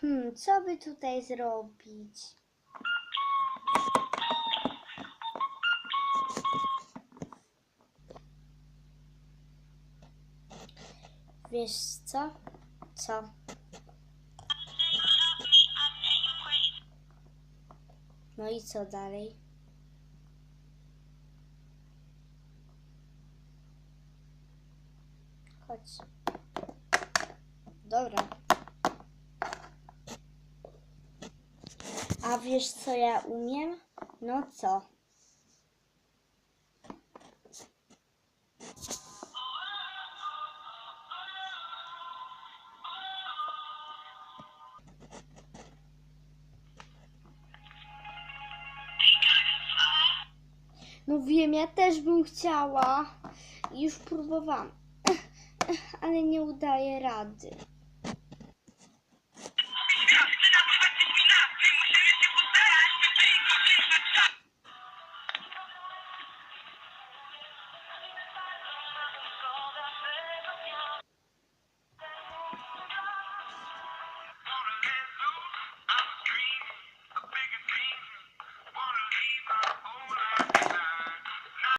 Hmm, co by tutaj zrobić? Wiesz co? Co? No i co dalej? Chodź. Dobra. A wiesz co ja umiem? No co? No wiem, ja też bym chciała. Już próbowałam, ale nie udaje rady.